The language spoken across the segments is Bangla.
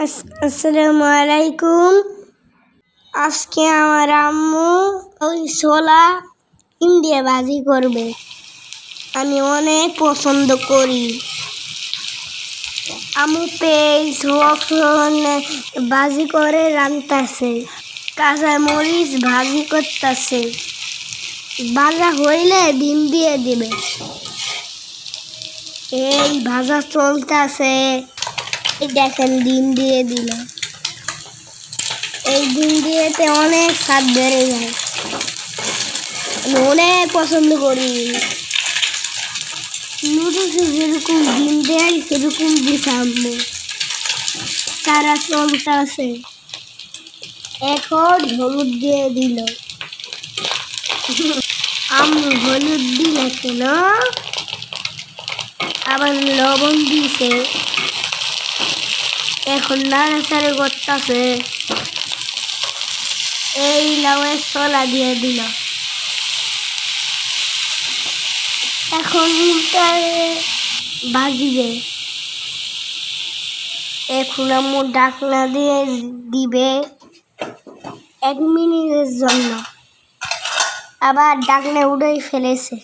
আস- আসসালামু আলাইকুম। আজকে আমার আম্মু ওই ছোলা ইন্ডিয়া ভাজি করবে। আমি অনেক পছন্দ করি। আম্মু পেঁয়াজ, রসুন ভাজি করে রান্তাছে। কাঁচা মরিচ ভাজি করতেছে। ভাজা হইলে ডিম দিয়ে দিবে। এই ভাজা চলতেছে। দেখেন, ডিম দিয়ে দিল এই ডিম দিয়েতে অনেক স্বাদ বেড়ে যায়। আমি অনেক পছন্দ করি। নুডলসে যেরকম ডিম দেয়, সেরকম দিতাম তারা চলতেছে এখন হলুদ দিয়ে দিল। আমি হলুদ দিলে কেন? আবার লবণ দিছে। এখন নাড়াচাড়ি করতেছে। এই লাউয়ের ছোলা দিয়ে দিল। এখন ভাজিবে। এখন আম্মু ডাকনা দিয়ে দিবে এক মিনিটের জন্য। আবার ডাকনা উড়েই ফেলেছে।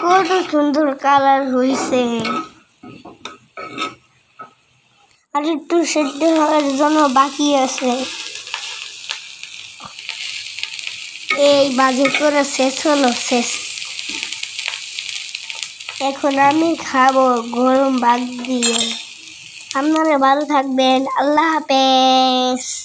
কত সুন্দর কালার হয়েছে আর একটু সেদ্ধ হওয়ার জন্য বাকি আছে। এই বাজে করে শেষ হলো, শেষ। এখন আমি খাব গরম বাদ দিয়ে। আপনারা ভালো থাকবেন। আল্লাহ হাফেজ।